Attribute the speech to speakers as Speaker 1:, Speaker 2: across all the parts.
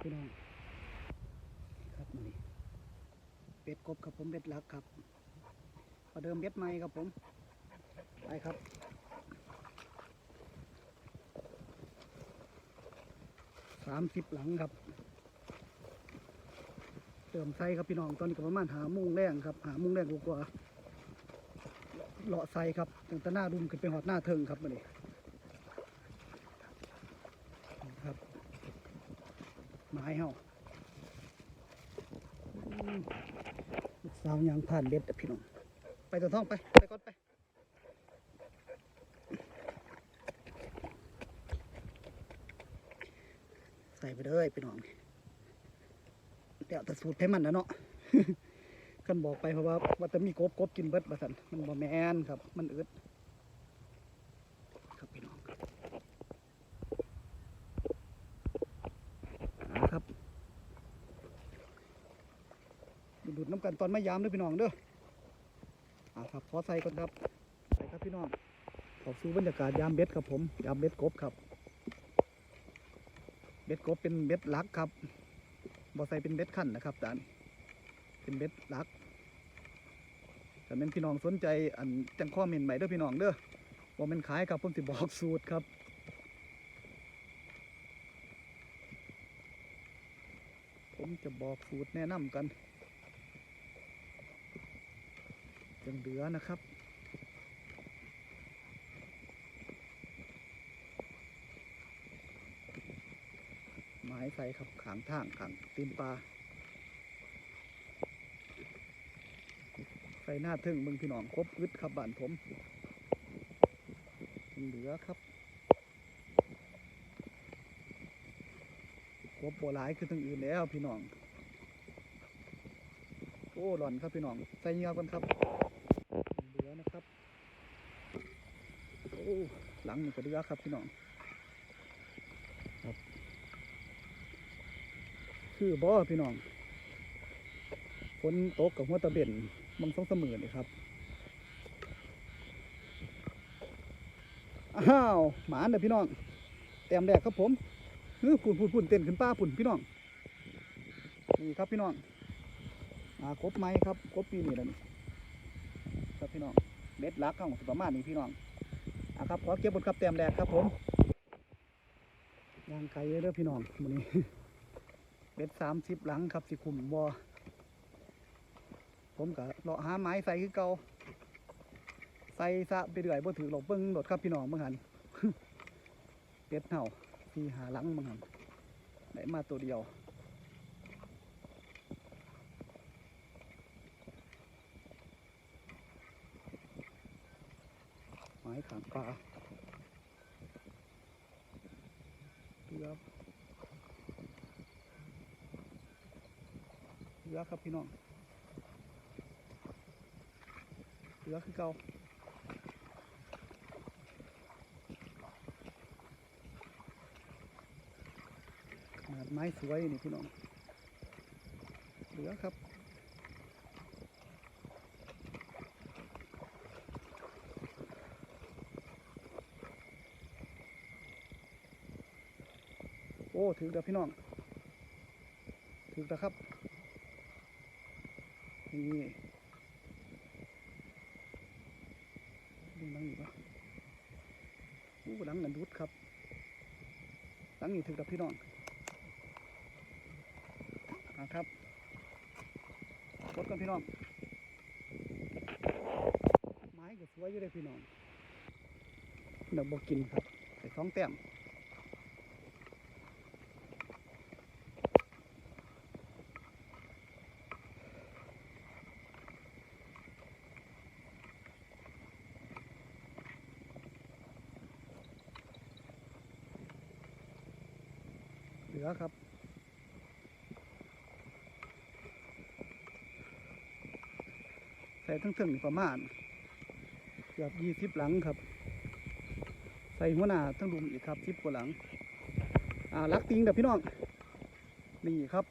Speaker 1: พี่น้องครับมานี่เป็ดกบครับผมเบ็ดหลักครับประเดิมเบ็ดใหม่ครับผมไปครับสามสิบหลังครับ เติมไส้ครับพี่น้องตอนนี้ก็ประมาณหามุงแรงครับ หามุงแรงกว่าเลาะไส้ครับตั้งแต่หน้ารุมขึ้นไปหอดหน้าเทิงครับมานี่ครับ ไม้เฮาอืมลูกสาวยางผ่านเบ็ดอะพี่น้องไปตัวท้องไป ไปก่อนไปใส่ไปเลยพี่น้องเดี๋ยวแต่สูตรให้มันนะเนาะกันบอกไปเพราะว่าว่าจะมีกบกบกินเบิดบัสันมันบ่แมนครับ มันอึดครับพี่น้องเอาครับ ดูด น้ำกันตอนไม่ยามเด้อพี่น้องเด้ออ่าครับขอใส่ก่อนครับใส่ครับพี่น้องขอสู่บรรยากาศยามเบ็ดครับผมยามเบ็ดกบครับ เบ็ดกบเป็นเบ็ดลักครับบ่ใส่เป็นเบ็ดขั้นนะครับจานเป็นเบ็ดลักแต่เป็นพี่น้องสนใจอันจังข้อเมนใหม่เด้อพี่น้องเด้อว่ามันขายครับผมสิบอกสูตรครับผมจะบอกสูตรแนะนำกัน ยังเหลือนะครับไม้ใส่ครับขางทางขางตีนปลาใส่หน้าทึ่งมึงพี่น้องครบอึดครับบ้านผมยังเหลือครับครบโบหลายคือทั้งอื่นแล้วพี่น้องโอ้หล่อนครับพี่น้องใส่เหงือก่อนครับ นะครับโอ้หลังนี่ก็เหลือครับพี่น้องครับ คือบ่พี่น้องฝนตกกับหัวตะเบ็นมันสองเสมอนี่ครับอ้าวหมาเด้อพี่น้องแต้มแรกครับผมเฮ้ยปุ่นปุ่นปุ่นเต้นขึ้นป้าปุ่นพี่น้องนี่ครับพี่น้องอ่ากบไม้ครับกบปีนี่แหละนี่ครับพี่น้อง เบ็ดลักของสิประมาณนี้พี่น้องอะครับขอเก็บบนครับแต้มแรกครับผมยางไก่เด้อพี่น้องวันนี้เบ็ดสามสิบหลังครับสิคุมบอผมก็เลาะหาไม้ใส่คือเก่าใส่ซะไปเรื่อยบ่ถือหลบเบิ้งโดดครับพี่น้องเมื่อหันเป็ดเห่าสี่หาหลังเมื่อหันได้มาตัวเดียว ไม้ขางปลาเรือเรือครับพี่น้องเรือคือเก่าขนาดไม้สวยนี่พี่น้องเรือครับ อ้ถือเด้อพี่น้องถือแล้วครับนี่ดูหลังอีกปะอู้หลังนันดุดครับหลังนี้ถือแล้วพี่น้องอ่าครับกดกันพี่น้องไม้ก็สวยอยู่เลยพี่น้องเดี๋ยวบอกกินครับใส่สองแต้ม เหลือครับ ใส่ทั้งเทิงนี่ประมาณเกือบยี่สิบหลังครับ ใส่หัวหน้าทั้งรุมอีกครับสิบกว่าหลัง อ่าลักติงเด้อพี่น้อง นี่ครับ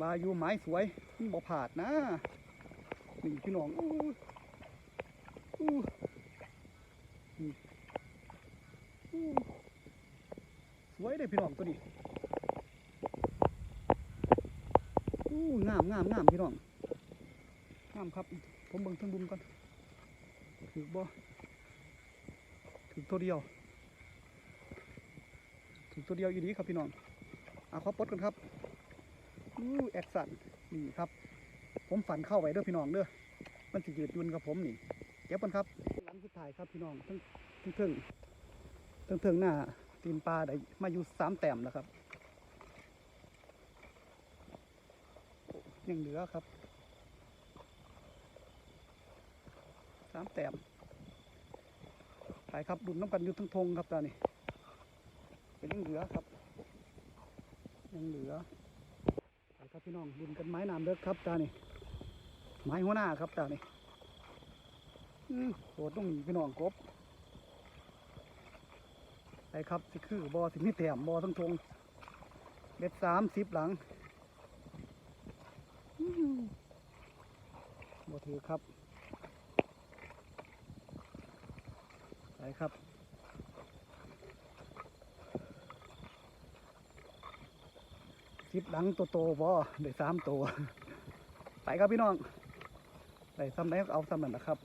Speaker 1: วายูไม้สวยมันบ่ผาดนะ นี่พี่น้องอู้อู้สวยเลยพี่น้องตัวนี้งามงามงามพี่น้อง งามครับ ผมเบิ่งทั้งดุมก่อนถือบ่ถือตัวเดียวถือตัวเดียวอยู่ดีครับพี่น้องอะขอปดกันครับอู้แอคสันนี่ครับ ผมฝันเข้าไว้เด้อพี่น้องเด้อมันสิยืดยุ่นกับผมนี่เก็บกันครับหลังสุดท้ายครับพี่น้องทั้งทั้งเทิงทั้งเทิงหน้าตีนปลาได้มาอยู่สามแต้มแล้วครับยังเหลือครับามแต้มไปครับดุนน้ำกันอยู่ทั้งทงครับตอนนี้เป็นยังเหลือครับยังเหลือไปครับพี่น้องดุนกันไม้น้ำเลิกครับตานี่ไม้หัวหน้าครับตานี่อืมโหดต้องหนีพี่น้องกบไปครับสิคือบอสิมีแต้มบอทั้งทงเบ็ดสามสิบหลังบ่ถือครับไป ครับ สิบหลังตัวโตบ่ได้สามตัว ไปครับพี่น้อง ได้ซ้ำไหนก็เอาซ้ำนั่นนะครับ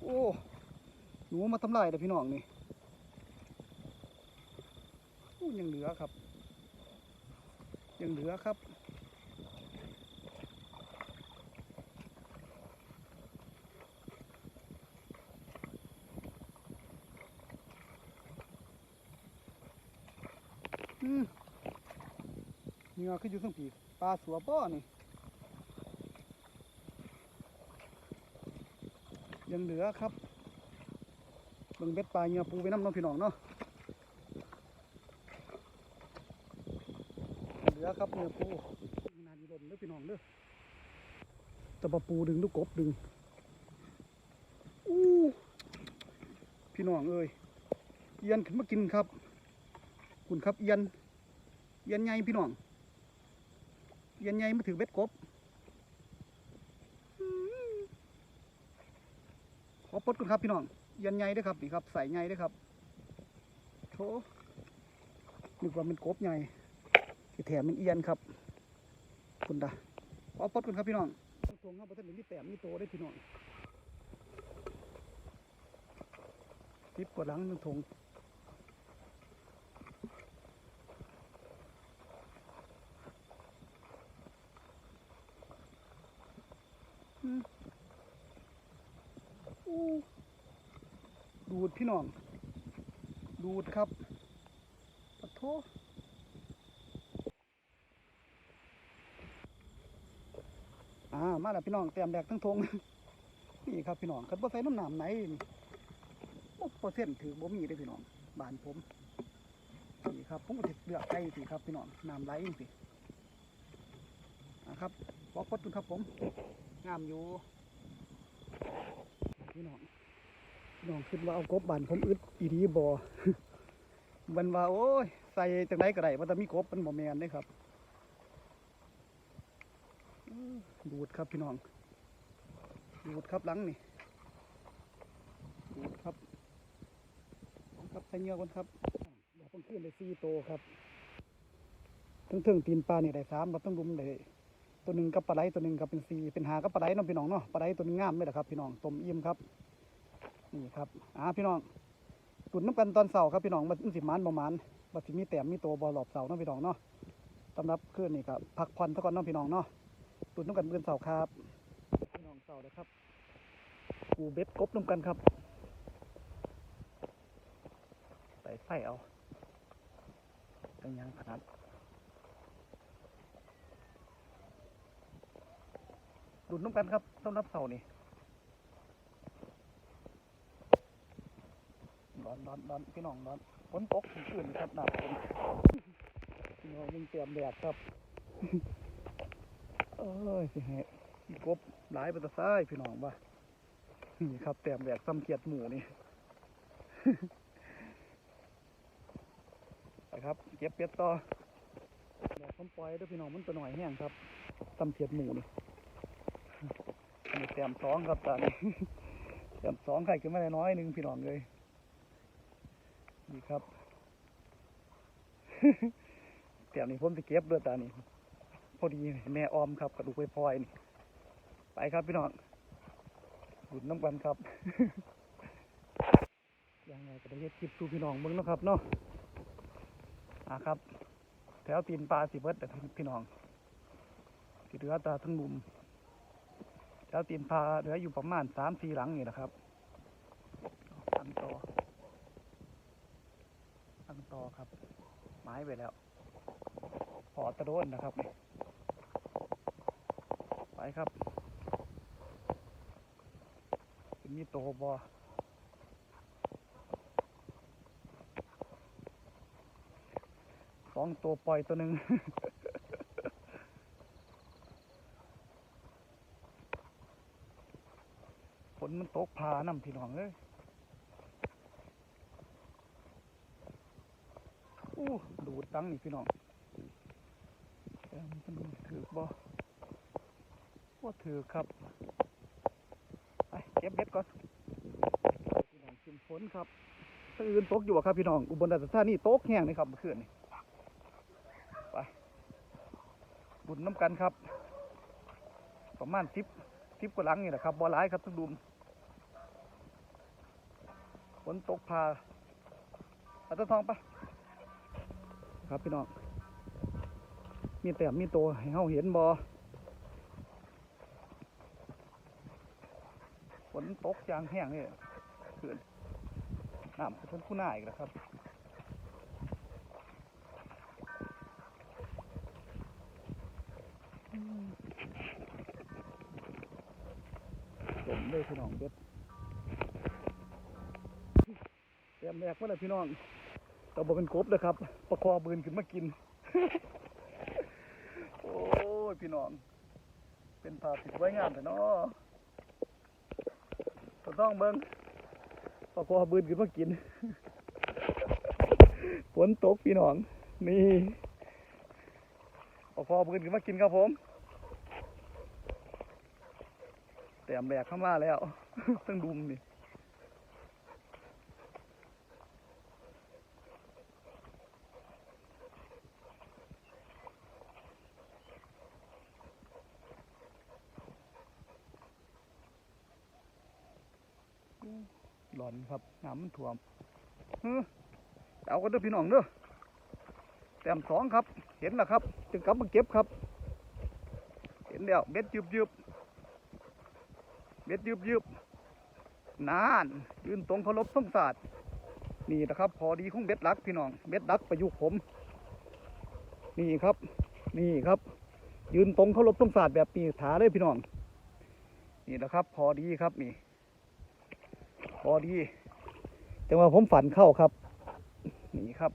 Speaker 1: โอ้ หนูมาทำลายเลยพี่น้องนี่โอ้ยังเหลือครับ ยังเหลือครับ เหงื่อขึ้นอยู่ทั้งปีปลาสัวป้อนี่ยังเหลือครับเบิ่งเบ็ดปลาเหงื่อปูไปน้ำน้องพี่น้องเนาะเหลือครับเหงื่อปูนานอยู่ลมเด้อพี่น้องเด้อแตะปะปูดึงลูกกบดึงอู้พี่น้องเอ้ยเอียนขึ้นมากินครับ คุณครับเอียนเอียนใหญ่พี่น้องเอียนใหญ่มาถือเบ็ดกบขอปลดคุณครับพี่น้องเอียนใหญ่เด้วยครับนี่ครับใส่ใหญ่เด้วยครับโถนึกว่าเป็นกบใหญ่ที่แถมเป็นเอียนครับ คุณดาขอปลดคุณครับพี่น้องตรงครับประเทศนี้มีแต้มมีโตได้พี่น้องทิปกว่าหลังหนึ่งถง ดูดพี่น้อง ดูดครับปะโทอ่า มาแล้วพี่น้องเตรียมแดกทั้งทงนี่ครับพี่น้องคันบ่ใส่น้ำหนามไหนนี่บ่เปอร์เซ็นต์ถือบ่มีได้พี่น้องบานผมนี่ครับผมก็สิเลือกใส่สิครับพี่น้องน้ำไหลสิอ่าครับขอปดคุณครับผม งามอยู่พี่น้องพี่น้องคิดว่าเอากบบานผมอึดอีดีบอมันว่าโอ้ยใส่จังไดก็ได้ว่าแต่มีกบมันบ่แมนเด้ครับดูดครับพี่น้องดูดครับหลังนี่ดูดครับครับใส่เงือก่อนครับเดี๋ยวผมขึ้นได้สี่โตครับทั้งถึงตีนปลาเนี่ยได้สามครับทั้งรุมได้ ตัวหนึ่งกับปลาไหลตัวหนึ่งกับเป็นสีเป็นหากับปลาไหลน้องพี่น้องเนาะปลาไหลตัวหนึงงามเลยแหละครับ พี่น้องต้มอิ่มครับนี่ครับอ่าพี่น้องตุนน้ำกันตอนเสาร์ครับพี่น้องมันสิมานประมาณบัดสิมีแต้มมีตัวบอลหลอบเสาเนาะพี่น้องเนาะสำหรับคืนนี่ครับพักผ่อนซะก่อนเนาะพี่น้องเนาะตุนน้ำกันเดือนเสาร์ครับพี่น้องเสาร์เลยครับกูเบ็ดกบน้ำกันครับใส่ไฟเอาเป็นยังขนาด ดุนน้ำกันครับสำหรับเสานี่ร้อนร้อนร้อนพี่น้องร้อนฝนตกถึงคืนครับหนาวฝนพี่น้องยังเตรียมแดดครับเอ้ยสิให้กบหลายไปแตะซ้ายพี่น้องว่านี่ครับเตรียมแดดซ้ำเกียดหมูนี่ไปครับเก็บเป็ดต่อแดดผมปล่อยด้วยพี่น้องมันตัวหน่อยแห้งครับซ้ำเกียดหมูนี่ อันนี้เตรียมสองครับตอนนี้เตรียมสองไข่ขึ้นมาได้น้อยหนึงพี่น้องเลยนี่ครับแถวนี้ผมจะเก็บด้วยตานี่พอดีแม่ออมครับกระดูกไปพลอยนี่ไปครับพี่น้องบุญน้ำกันครับยังไงก็ได้เฮ็ดคลิปสู่พี่น้องเบิ่งนะครับเนาะอ่าครับ แถวตีนปลาสิเบิดแต่พี่น้องที่เหลือตาทั้งมุม แถวตีนปลาเหลืออยู่ประมาณสามสี่หลังนี่นะครับตั้งต่อตั้งต่อครับไม้ไปแล้วพอตะโดนนะครับนี่ไปครับเป็นมีโตบอสองตัวปล่อยตัวหนึ่ง ฝนมันตกพานำพี่น้องเลยอู้ดูดตังนี่พี่น้องเอิ่มันถือบ่ว่าถือครับไปเก็บเบ็ดก่อนพี่น้องชิมฝนครับตื่นตกอยู่ครับพี่น้อง อุบลราชธานีตกแห้งเลยครับเมื่อคืนนี่ไปบุญน้ำกันครับ ประมาณสิบสิบกว่าหลังนี่แหละครับบ่หลายครับทุกดุม ฝนตกพาอาตะทองไปครับพี่น้อง มีแต้มมีตัวให้เฮาเห็นบ่ฝนตกจางแห้งนี่เขื่อนน้ำขึ้นคู่หน้าอีกแล้วครับอืมจมเลยพี่น้องเด็ด แต้มแรกว่าอะไรพี่น้องเราบอกเป็นกบเลยครับ ประคอบืนขึ้นมากิน โอ้ยพี่น้อง เป็นภาพที่สวยงามแต่เนาะต้องเบิงปลาคอบืนขึ้นมากิน ฝนตกพี่น้อง นี่ปลาคอบืนขึ้นมากินครับผม แต้มแบกเข้ามาแล้วตั้งดุมนี่ หลอนครับน้ำมันท่วมเอากันเด้อพี่น้องเด้อแต้มสองครับ เห็นแล้วครับ จึงกลับมาเก็บครับ เห็นแล้วเบ็ดยืบยืบเบ็ดยืบยืบนาน ยืนตรงเคารพต้องศาสตร์นี่นะครับ พอดีของเบ็ดลักพี่น้องเบ็ดลักประยุกต์ผม นี่ครับ นี่ครับ ยืนตรงเคารพต้องศาสตร์แบบนี้ถาเลยพี่น้อง นี่นะครับ พอดีครับนี่ อดีจังว่าผมฝันเข้าครับ นี่ครับ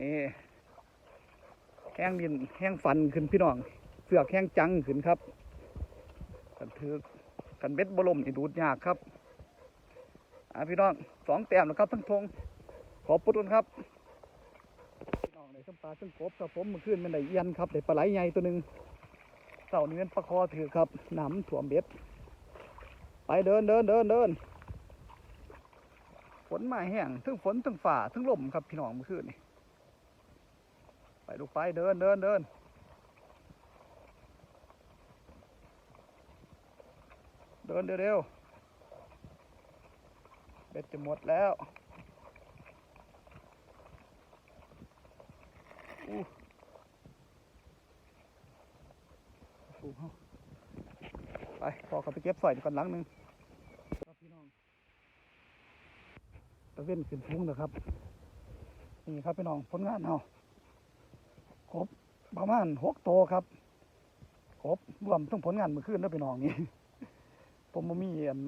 Speaker 1: นี่แห้งดินแห้งฟันขึ้นพี่น้อง เสือกแห้งจังขึ้นครับกันถือกันเบ็ดบลมนี่ดูดยากครับอ่าพี่น้องสองแต้มแล้วครับทั้งทงขอบคุณครับพี่น้องในส้มปลาซึ่งกบครับผมเมื่อคืนมันได้เอียนครับได้ปลาไหลใหญ่ตัวหนึ่งเต่านี้เป็นปลาคอถือครับหนำถ่วมเบ็ด ไปเดินเดินเดินเดินฝนมาแห้งทั้งฝนทั้งฝ่าทั้งลมครับพี่น้องเมื่อคืนนี่ไปลูกไปเดินเดินเดินเดินเร็วๆเบ็ดจะหมดแล้วอู้ฟูไปพอเขาไปเก็บสอยก่อนหลังหนึ่งครับพี่น้อง ตะเว้นขึ้นทุ่งนะครับ นี่ครับพี่น้องผลงานเฮาครบประมาณหกโตครับครบรวมทั้งผลงานเมื่อคืนแล้วพี่น้องนี่ผมมีอัน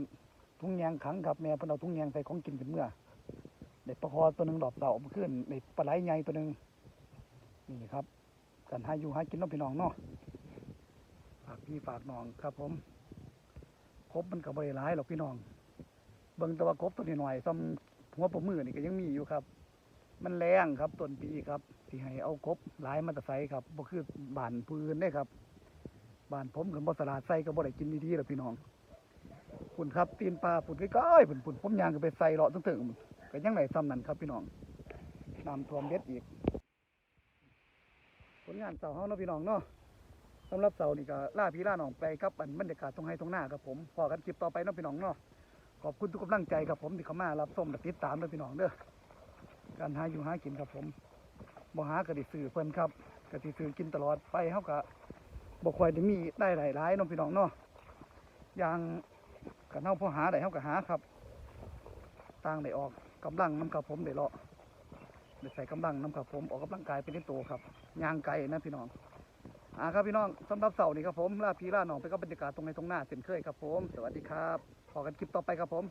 Speaker 1: ทุ่งแยงขังครับแม่เพิ่นเอาทุ่งแยงใส่ของกินขึ้นเมื่อเด็ดปลาคอตัวหนึ่งดอกเต่าเมื่อคืนเด็ดปลาไหลใหญ่ตัวหนึ่งนี่ครับกันหาอยู่หากินเน้องพี่น้องเนาะฝากพี่ฝากน้องครับ ผมครบมันก็บ่ได้หลายหรอกพี่น้อง เบิ่งตะว่ากบตัวนี้หน่อยซ้ำ หัวปมือนี่ก็ยังมีอยู่ครับ มันแรงครับต้นปีครับที่ให้เอากบหลายมันตะไซครับบ่คือบานปืนได้ครับบานผมกับบ่สลาดใส่ก็บ่ได้กินดีๆหรอกพี่น้องปุ่นครับตีนปลาปุ่นใกล้ๆปุ่นปุ่นผมยางก็ไปใส่เลาะตึงๆก็ยังไหนซ้ำนั่นครับพี่น้องน้ำท่วมเบ็ดอีกฝนลงานเสาเฮาเนาะพี่น้องเนาะสำหรับเสานี่ก็ล่าพี่ล่าน้องไปครับอันบรรยากาศตรงไห้ตรงหน้าครับผมพอกันคลิปต่อไปเนาะพี่น้องเนาะ ขอบคุณทุกกำลังใจครับผมที่เขามารับชมและติดตามด้อพี่น้องเด้อการหาอยู่หากินครับผมบ่หากระดิซื้อเพิ่นครับกระดิซื้อกินตลอดไปเฮาก็บ่ค่อยได้มีได้หลายๆเนาะพี่น้องเนาะอย่างกันเฮาพอหาได้เฮาก็หาครับต่างได้ออกกำลังนํครับผมได้เลาะได้ใส่กำลังนํครับผมออกกำลังกายไปในตัวครับย่างไกลนะพี่น้องอ่าครับพี่น้องสำหรับเสาร์นี้ครับผมลาพี่ลาหนองไปกับบรรยากาศตรงในตรงหน้าเช่นเคยครับผม สวัสดีครับ พอกันคลิปต่อไปครับผม